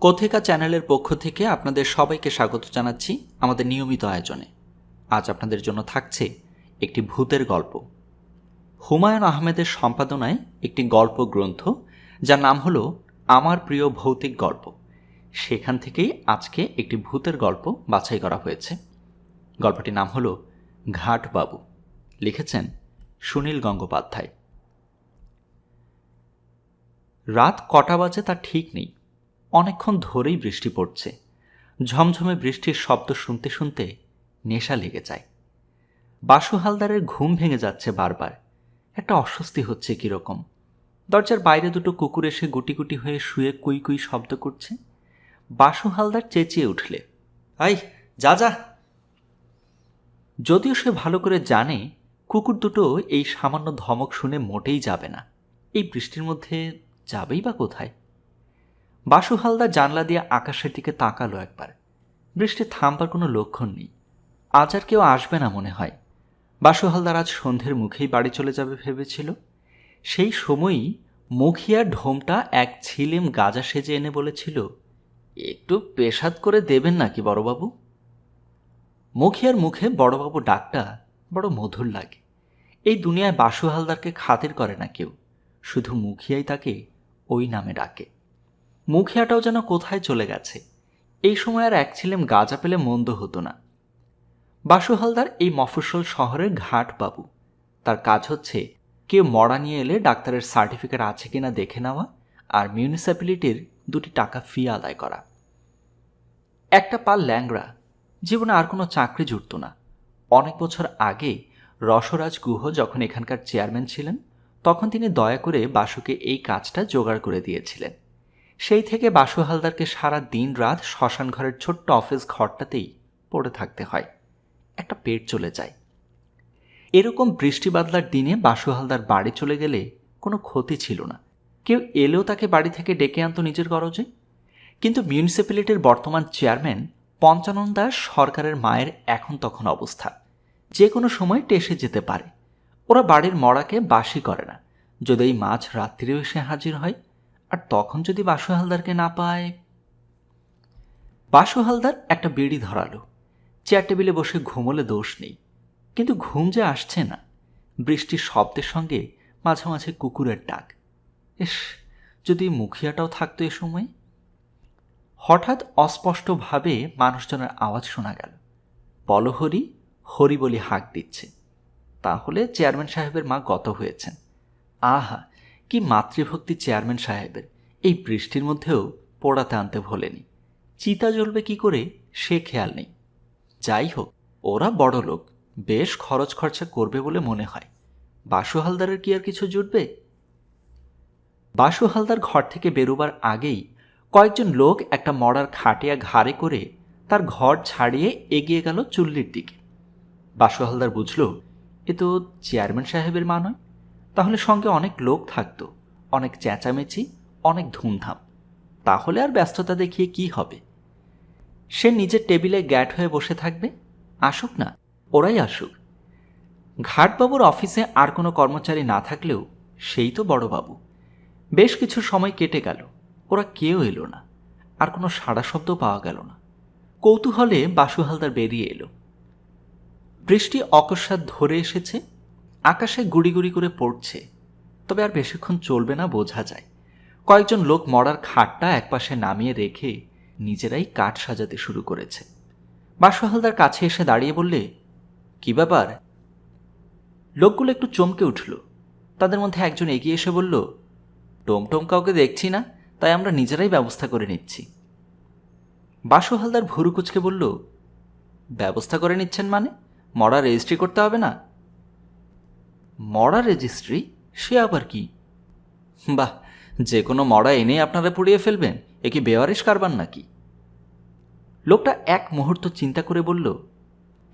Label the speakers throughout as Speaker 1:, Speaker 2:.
Speaker 1: কথিকা চ্যানেলের পক্ষ থেকে আপনাদের সবাইকে স্বাগত জানাচ্ছি আমাদের নিয়মিত আয়োজনে। আজ আপনাদের জন্য থাকছে একটি ভূতের গল্প। হুমায়ুন আহমেদের সম্পাদনায় একটি গল্প গ্রন্থ, যার নাম হলো আমার প্রিয় ভৌতিক গল্প। সেখান থেকেই আজকে একটি ভূতের গল্প বাছাই করা হয়েছে। গল্পটির নাম হলো ঘাটবাবু। লিখেছেন সুনীল গঙ্গোপাধ্যায়। রাত কটা বাজে তা ঠিক নেই। অনেকক্ষণ ধরেই বৃষ্টি পড়ছে। ঝমঝমে বৃষ্টির শব্দ শুনতে শুনতে নেশা লেগে যায়। বাসু হালদারের ঘুম ভেঙে যাচ্ছে বারবার। একটা অস্বস্তি হচ্ছে কীরকম। দরজার বাইরে দুটো কুকুর এসে গুটি গুটি হয়ে শুয়ে কুই কুই শব্দ করছে। বাসু হালদার চেঁচিয়ে উঠলে, আই, যা যা। যদিও সে ভালো করে জানে, কুকুর দুটো এই সামান্য ধমক শুনে মোটেই যাবে না। এই বৃষ্টির মধ্যে যাবেই বা কোথায়? বাসু হালদার জানলা দিয়ে আকাশের দিকে তাকালো একবার। বৃষ্টি থামবার কোনো লক্ষণ নেই। আজ আর কেউ আসবে না মনে হয়। বাসু হালদার আজ সন্ধ্যের মুখেই বাড়ি চলে যাবে ভেবেছিল। সেই সময়ই মুখিয়ার ঢোমটা এক ছিলেম গাজা সেজে এনে বলেছিল, একটু পেশাদ করে দেবেন নাকি বড়বাবু? মুখিয়ার মুখে বড়বাবু ডাকটা বড় মধুর লাগে। এই দুনিয়ায় বাসু হালদারকে খাতির করে না কেউ। শুধু মুখিয়াই তাকে ওই নামে ডাকে। মুখিয়াটাও যেন কোথায় চলে গেছে। এই সময় আর এক ছিলেম গাজা পেলে মন্দ হতো না। বাসু হালদার এই মফস্বল শহরের ঘাট বাবু। তার কাজ হচ্ছে, কেউ মরা নিয়ে এলে ডাক্তারের সার্টিফিকেট আছে কিনা দেখে নেওয়া আর মিউনিসিপ্যালিটির দুটি টাকা ফি আদায় করা। একটা পাল ল্যাংরা জীবনে আর কোনো চাকরি জুটত না। অনেক বছর আগে রসরাজ গুহ যখন এখানকার চেয়ারম্যান ছিলেন, তখন তিনি দয়া করে বাসুকে এই কাজটা জোগাড় করে দিয়েছিলেন। সেই থেকে বাসু হালদারকে সারা দিন রাত শ্মশান ঘরের ছোট্ট অফিস ঘরটাতেই পড়ে থাকতে হয়। একটা পেট চলে যায়। এরকম বৃষ্টি বাদলার দিনে বাসু হালদার বাড়ি চলে গেলে কোনো ক্ষতি ছিল না। কেউ এলেও তাকে বাড়ি থেকে ডেকে আনতো নিজের গরজে। কিন্তু মিউনিসিপ্যালিটির বর্তমান চেয়ারম্যান পঞ্চানন দাস সরকারের মায়ের এখন তখন অবস্থা। যে কোনো সময় টেসে যেতে পারে। ওরা বাড়ির মরাকে বাসি করে না। যদি এই মাছ রাত্রিও এসে হাজির হয় আর তখন যদি বাসু হালদারকে না পায়? বাসু হালদার একটা বিড়ি ধরালো। চেয়ার টেবিলে বসে ঘুমোলে দোষ নেই। কিন্তু ঘুম যে আসছে না, বৃষ্টির শব্দের সঙ্গে মাঝে মাঝে কুকুরের ডাক। ইস, যদি মুখিয়াটাও থাকতো এ সময়? হঠাৎ অস্পষ্টভাবে মানুষজনের আওয়াজ শোনা গেল। বলহরি হরি বলি হাঁক দিচ্ছে। তাহলে চেয়ারম্যান সাহেবের মা গত হয়েছেন। আহা কি মাতৃভক্তি চেয়ারম্যান সাহেবের? এই বৃষ্টির মধ্যেও পড়াতে আনতে ভোলেনি। চিতা জ্বলবে কি করে সে খেয়াল নেই। যাই হোক, ওরা বড় লোক, বেশ খরচ খরচা করবে বলে মনে হয়। বাসু হালদারের কি আর কিছু জুটবে? বাসু হালদার ঘর থেকে বেরোবার আগেই কয়েকজন লোক একটা মরার খাটিয়া ঘাড়ে করে তার ঘর ছাড়িয়ে এগিয়ে গেল চুল্লির দিকে। বাসু হালদার বুঝল, এ তো চেয়ারম্যান সাহেবের মা নয়। তাহলে সঙ্গে অনেক লোক থাকতো, অনেক চেঁচামেচি, অনেক ধুমধাম। তাহলে আর ব্যস্ততা দেখিয়ে কি হবে? সে নিজের টেবিলে গ্যাট হয়ে বসে থাকবে? আসুক না, ওরাই আসুক। ঘাটবাবুর অফিসে আর কোনো কর্মচারী না থাকলেও সেই তো বড়বাবু বেশ কিছু সময় কেটে গেল, ওরা কেউ এলো না, আর কোনো সাড়া শব্দ পাওয়া গেল না। কৌতূহলে বাসু হালদার বেরিয়ে এলো। বৃষ্টি অকস্মাৎ ধরে এসেছে? আকাশে গুড়ি গুড়ি করে পড়ছে, তবে আর বেশিক্ষণ চলবে না বোঝা যায়। কয়েকজন লোক মরার খাটটা একপাশে নামিয়ে রেখে নিজেরাই কাঠ সাজাতে শুরু করেছে। বাসু হালদার কাছে এসে দাঁড়িয়ে বললে, কি ব্যাপার? লোকগুলো একটু চমকে উঠল। তাদের মধ্যে একজন এগিয়ে এসে বলল, টমটম কাউকে দেখছি না, তাই আমরা নিজেরাই ব্যবস্থা করে নিচ্ছি। বাসু হালদার ভুরু কুচকে বলল, ব্যবস্থা করে নিচ্ছেন মানে? মরা রেজিস্ট্রি করতে হবে না? মরা রেজিস্ট্রি, সে আবার কি? বাহ যে কোনো মরা এনে আপনারা পুড়িয়ে ফেলবেন, এ কি বেওয়ারিশ কারবার নাকি? লোকটা এক মুহূর্ত চিন্তা করে বলল,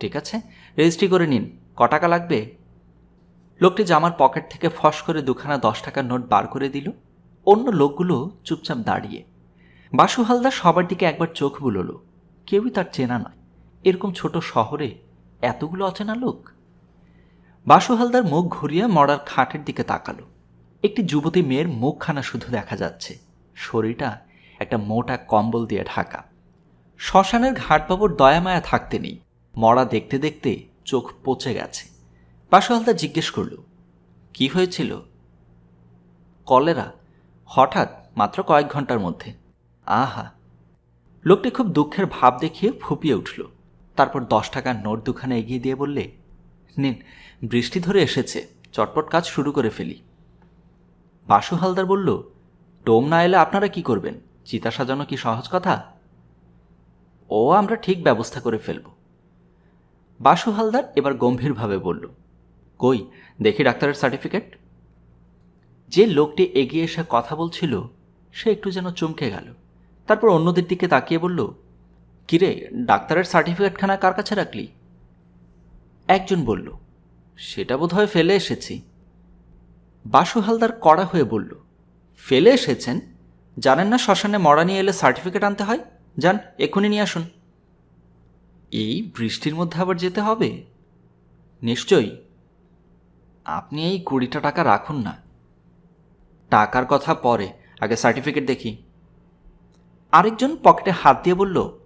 Speaker 1: ঠিক আছে, রেজিস্ট্রি করে নিন, ক টাকা লাগবে? লোকটি জামার পকেট থেকে ফস করে দুখানা দশ টাকার নোট বার করে দিল। অন্য লোকগুলো চুপচাপ দাঁড়িয়ে। বাসু হালদার সবার দিকে একবার চোখ বুলল। কেউই তার চেনা নয়। এরকম ছোট শহরে এতগুলো অচেনা লোক? বাসু হালদার মুখ ঘুরিয়ে মরার খাটের দিকে তাকালো। একটি যুবতী মেয়ের মুখখানা শুধু দেখা যাচ্ছে। শরীরটা একটা মোটা কম্বল দিয়ে ঢাকা। শ্মশানের ঘাটবাবুর দয়ামায়া থাকতে নেই। মরা দেখতে দেখতে চোখ পচে গেছে। বাসু হালদার জিজ্ঞেস করল, কি হয়েছিল? কলেরা, হঠাৎ মাত্র কয়েক ঘণ্টার মধ্যে। আহা! লোকটি খুব দুঃখের ভাব দেখিয়ে ফুপিয়ে উঠল। তারপর দশ টাকার নোট দুখানে এগিয়ে দিয়ে বললে, নিন বৃষ্টি ধরে এসেছে, চটপট কাজ শুরু করে ফেলি। বাসু হালদার বলল টোম না এলে আপনারা কি করবেন? চিতা সাজানো কি সহজ কথা? ও, আমরা ঠিক ব্যবস্থা করে ফেলব। বাসু হালদার এবার গম্ভীরভাবে বলল, কই, দেখি ডাক্তারের সার্টিফিকেট? যে লোকটি এগিয়ে এসে কথা বলছিল, সে একটু যেন চমকে গেল। তারপর অন্যদের দিকে তাকিয়ে বলল, কিরে, ডাক্তারের সার্টিফিকেটখানা কার কাছে রাখলি? একজন বলল সেটা বোধহয় ফেলে এসেছি। বাসু হালদার কড়া হয়ে বলল, ফেলে এসেছেন? জানেন না শ্মশানে মরা নিয়ে এলে সার্টিফিকেট আনতে হয়? যান, এক্ষুনি নিয়ে আসুন। এই বৃষ্টির মধ্যে আবার যেতে হবে? নিশ্চয়ই। আপনি এই কুড়িটা টাকা রাখুন না। টাকার কথা পরে, আগে সার্টিফিকেট দেখি। আরেকজন পকেটে হাত দিয়ে বলল,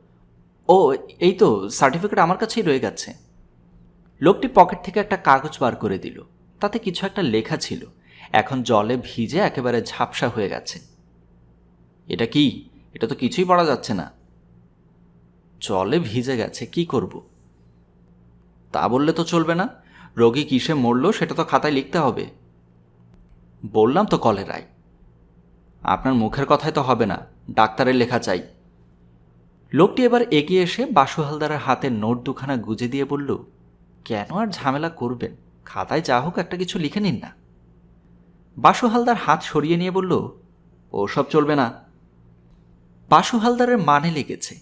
Speaker 1: ও, এই তো, সার্টিফিকেট আমার কাছেই রয়ে গেছে। লোকটি পকেট থেকে একটা কাগজ বার করে দিল। তাতে কিছু একটা লেখা ছিল। এখন জলে ভিজে একেবারে ঝাপসা হয়ে গেছে। এটা কি? এটা তো কিছুই পড়া যাচ্ছে না। জলে ভিজে গেছে, কি করব? তা বললে তো চলবে না। রোগী কিসে মরল সেটা তো খাতায় লিখতে হবে। বললাম তো কলেরায় আপনার মুখের কথাই তো হবে না। ডাক্তারের লেখা চাই। লোকটি এবার এগিয়ে এসে বাসু হালদারের হাতে নোট দুখানা গুজে দিয়ে বলল কেন আর ঝামেলা করবেন? খাতায় যা হোক একটা কিছু লিখে নিন না। বাসু হালদার হাত সরিয়ে নিয়ে বলল, ওসব চলবে না। বাসু হালদারের মানে লেগেছে,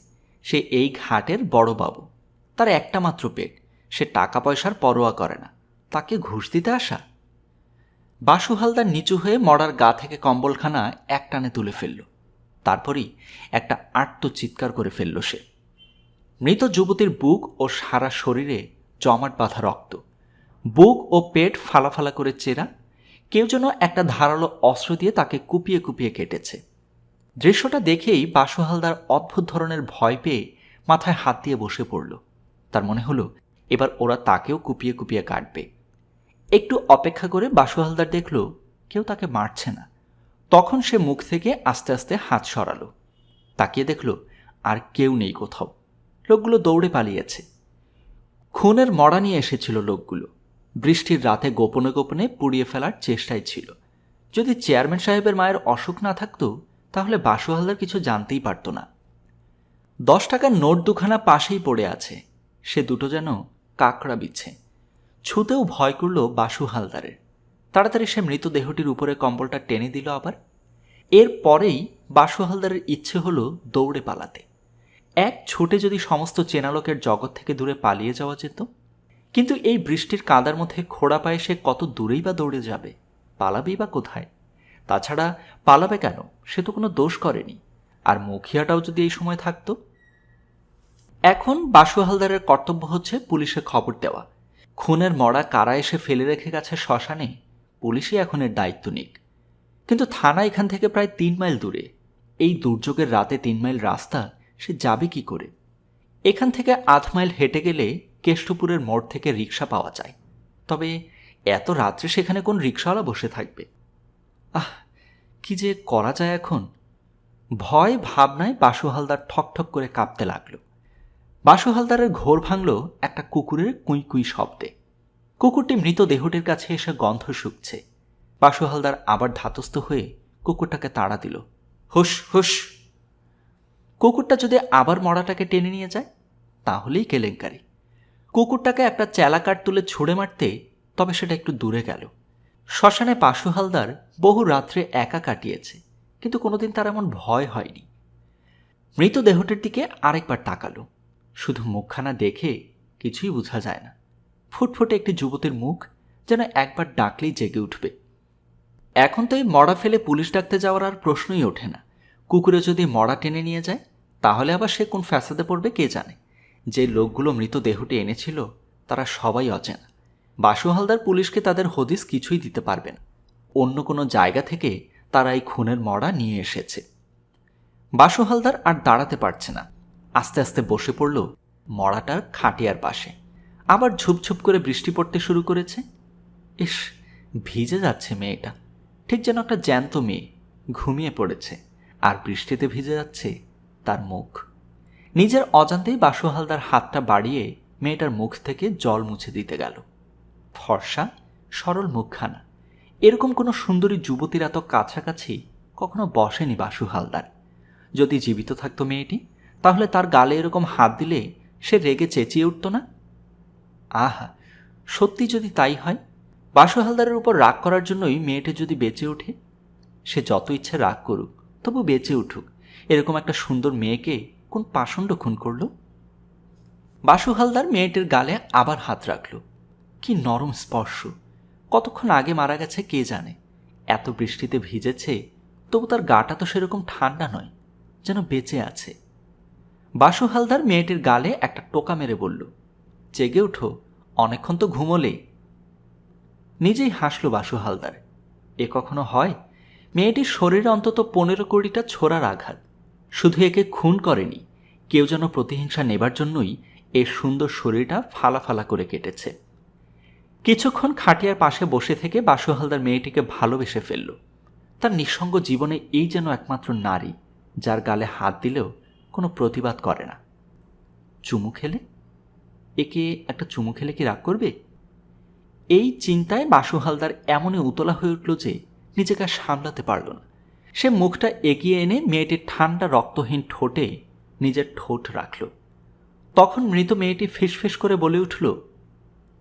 Speaker 1: সে এই ঘাটের বড় বাবু। তার একটা মাত্র পেট, সে টাকা পয়সার পরোয়া করে না। তাকে ঘুষ দিতে আসা। বাসু হালদার নিচু হয়ে মরার গা থেকে কম্বলখানা এক টানে তুলে ফেলল। তারপরই একটা আর্ত চিৎকার করে ফেলল সে। মৃত যুবতীর বুক ও সারা শরীরে জমাট বাঁধা রক্ত। বুক ও পেট ফালাফালা করে চেরা, কেউ যেন একটা ধারালো অস্ত্র দিয়ে তাকে কুপিয়ে কুপিয়ে কেটেছে। দৃশ্যটা দেখেই বাসু হালদার অদ্ভুত ধরনের ভয় পেয়ে মাথায় হাত দিয়ে বসে পড়ল। তার মনে হলো, এবার ওরা তাকেও কুপিয়ে কুপিয়ে কাটবে। একটু অপেক্ষা করে বাসু হালদার দেখল, কেউ তাকে মারছে না। তখন সে মুখ থেকে আস্তে আস্তে হাত সরালো। তাকিয়ে দেখল, আর কেউ নেই কোথাও। লোকগুলো দৌড়ে পালিয়েছে। খুনের মরা নিয়ে এসেছিল লোকগুলো। বৃষ্টির রাতে গোপনে গোপনে পুড়িয়ে ফেলার চেষ্টায় ছিল। যদি চেয়ারম্যান সাহেবের মায়ের অসুখ না থাকতো, তাহলে বাসু হালদার কিছু জানতেই পারত না। দশ টাকার নোট দুখানা পাশেই পড়ে আছে। সে দুটো যেন কাকড়া বিচ্ছে। ছুতেও ভয় করল বাসু হালদারের। তাড়াতাড়ি সে মৃতদেহটির উপরে কম্বলটা টেনে দিল আবার। এর পরেই বাসু হালদারের ইচ্ছে হলো দৌড়ে পালাতে। এক ছুটে যদি সমস্ত চেনালোকের জগৎ থেকে দূরে পালিয়ে যাওয়া যেত, কিন্তু এই বৃষ্টির কাদার মধ্যে খোড়া পায়ে সে কত দূরেই বা দৌড়ে যাবে, পালাবেই বা কোথায়? তাছাড়া পালাবে কেন? সে তো কোনো দোষ করেনি। আর মুখিয়াটাও যদি এই সময় থাকতো? এখন বাসু হালদারের কর্তব্য হচ্ছে পুলিশে খবর দেওয়া। খুনের মরা কারা এসে ফেলে রেখে গেছে শ্মশানে, পুলিশই এখন এর দায়িত্ব নিক। কিন্তু থানা এখান থেকে প্রায় তিন মাইল দূরে। এই দুর্যোগের রাতে তিন মাইল রাস্তা সে যাবে কি করে? এখান থেকে আধ মাইল হেঁটে গেলে কেষ্টপুরের মোড় থেকে রিক্সা পাওয়া যায়। তবে এত রাত্রে সেখানে কোন রিক্সাওয়ালা বসে থাকবে? আহ, কি যে করা যায় এখন। ভয় ভাবনায় বাসু হালদার ঠকঠক করে কাঁপতে লাগল। বাসু হালদারের ঘোর ভাঙল একটা কুকুরের কুঁই কুঁই শব্দে। কুকুরটি মৃত দেহটির কাছে এসে গন্ধ শুকছে। বাসু হালদার আবার ধাতস্থ হয়ে কুকুরটাকে তাড়া দিল। হুস হুস কুকুরটা যদি আবার মরাটাকে টেনে নিয়ে যায়, তাহলেই কেলেঙ্কারি। কুকুরটাকে একটা চেলাকাট তুলে ছুঁড়ে মারতে তবে সেটা একটু দূরে গেল। শ্মশানে পাশু হালদার বহু রাত্রে একা কাটিয়েছে, কিন্তু কোনোদিন তার এমন ভয় হয়নি। মৃতদেহটির দিকে আরেকবার তাকালো। শুধু মুখখানা দেখে কিছুই বোঝা যায় না। ফুটফুটে একটি যুবতীর মুখ যেন একবার ডাকলেই জেগে উঠবে। এখন তো এই মরা ফেলে পুলিশ ডাকতে যাওয়ার আর প্রশ্নই ওঠে না। কুকুরে যদি মরা টেনে নিয়ে যায় তাহলে আবার সে কোন ফ্যাসাদে পড়বে কে জানে? যে লোকগুলো মৃতদেহটি এনেছিল, তারা সবাই অচেনা। বাসু হালদার পুলিশকে তাদের হদিস কিছুই দিতে পারবে না অন্য কোনো জায়গা থেকে তারা এই খুনের মরা নিয়ে এসেছে। বাসু হালদার আর দাঁড়াতে পারছে না। আস্তে আস্তে বসে পড়ল মড়াটার খাটিয়ার পাশে। আবার ঝুপঝুপ করে বৃষ্টি পড়তে শুরু করেছে। ইস, ভিজে যাচ্ছে মেয়েটা। ঠিক যেন একটা জ্যান্ত মেয়ে ঘুমিয়ে পড়েছে। আর বৃষ্টিতে ভিজে যাচ্ছে তার মুখ। নিজের অজান্তেই বাসু হালদার হাতটা বাড়িয়ে মেয়েটার মুখ থেকে জল মুছে দিতে গেল। ফর্সা, সরল মুখখানা। এরকম কোনো সুন্দরী যুবতীর এত কাছাকাছি কখনো বসেনি বাসু হালদার যদি জীবিত থাকতো মেয়েটি, তাহলে তার গালে এরকম হাত দিলে সে রেগে চেঁচিয়ে উঠত না? আহা, সত্যি যদি তাই হয়? বাসু হালদারের উপর রাগ করার জন্যই মেয়েটি যদি বেঁচে ওঠে, সে যত ইচ্ছে রাগ করুক, তবু বেঁচে উঠুক। এরকম একটা সুন্দর মেয়েকে কোন পাষণ্ড খুন করল? বাসু হালদার মেয়েটির গালে আবার হাত রাখল। কি নরম স্পর্শ। কতক্ষণ আগে মারা গেছে কে জানে? এত বৃষ্টিতে ভিজেছে, তবু তার গাটা তো সেরকম ঠান্ডা নয়, যেন বেঁচে আছে। বাসু হালদার মেয়েটির গালে একটা টোকা মেরে বলল, জেগে উঠো, অনেকক্ষণ তো ঘুমোলে। নিজেই হাসল বাসু হালদার, এ কখনো হয়? মেয়েটির শরীরে অন্তত পনেরো কোটিটা ছোড়ার আঘাত। শুধু একে খুন করেনি, কেউ যেন প্রতিহিংসা নেবার জন্যই এর সুন্দর শরীরটা ফালা ফালা করে কেটেছে। কিছুক্ষণ খাটিয়ার পাশে বসে থেকে বাসু হালদার মেয়েটিকে ভালোবেসে ফেলল। তার নিঃসঙ্গ জীবনে এই যেন একমাত্র নারী, যার গালে হাত দিলেও কোনো প্রতিবাদ করে না। চুমু খেলে? একে একটা চুমু খেলে কি রাগ করবে? এই চিন্তায় বাসু হালদার এমনই উতলা হয়ে উঠল যে, নিজেকে সামলাতে পারল না। সে মুখটা এগিয়ে এনে মেয়েটির ঠান্ডা রক্তহীন ঠোঁটে নিজের ঠোঁট রাখল। তখন মৃত মেয়েটি ফিসফিস করে বলে উঠল,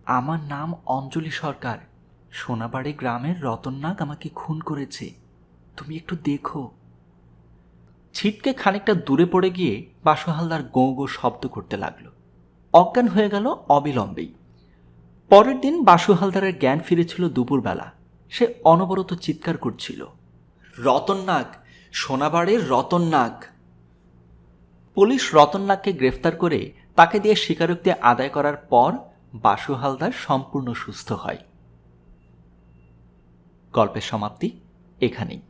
Speaker 1: আমার নাম অঞ্জলি সরকার। সোনাবাড়ি গ্রামের রতননাগ আমাকে খুন করেছে। তুমি একটু দেখো। ছিটকে খানিকটা দূরে পড়ে গিয়ে বাসু হালদার গোঁ গো শব্দ করতে লাগল। অজ্ঞান হয়ে গেল অবিলম্বেই। পরের দিন বাসু হালদারের জ্ঞান ফিরেছিল দুপুরবেলা। সে অনবরত চিৎকার করছিল। রতননাগ, সোনাবাড়ির রতননাগ। পুলিশ রতন রতননাগকে গ্রেফতার করে তাকে দিয়ে স্বীকারোক্তি আদায় করার পর বাসু হালদার সম্পূর্ণ সুস্থ হয়। গল্পের সমাপ্তি এখানেই।